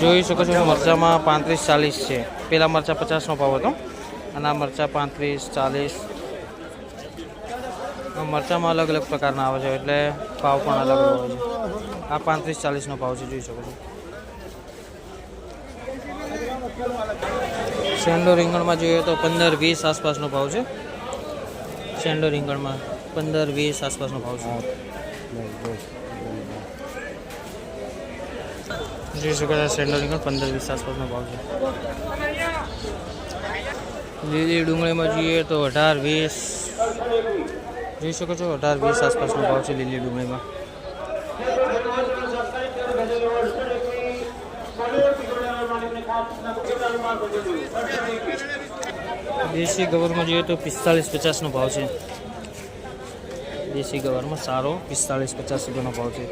જોઈ શકો છો મરચાંમાં પાંત્રીસ ચાલીસ છે. પહેલાં મરચાં પચાસનો ભાવ હતો. અને આ મરચાં પાંત્રીસ ચાલીસ. મરચાંમાં અલગ અલગ પ્રકારના આવે છે, એટલે ભાવ પણ અલગ અલગ હોય છે. આ પાંત્રીસ ચાલીસનો ભાવ છે, જોઈ શકો છો. સેન્ડો રીંગણમાં જોઈએ તો પંદર વીસ આસપાસનો ભાવ છે. સેન્ડો રીંગણમાં પંદર વીસ આસપાસનો ભાવ છે. જોઈ શકો છો સેન્ડો રીંગણ પંદર વીસ આસપાસનો ભાવ છે. લીલી ડુંગળીમાં જોઈએ તો અઢાર વીસ. જોઈ શકો છો અઢાર વીસ આસપાસનો ભાવ છે લીલી ડુંગળીમાં. દેશી ગવરમાં જોઈએ તો પિસ્તાલીસ પચાસનો ભાવ છે. દેશી ગવરમાં સારો પિસ્તાલીસ પચાસ રૂપિયાનો ભાવ છે.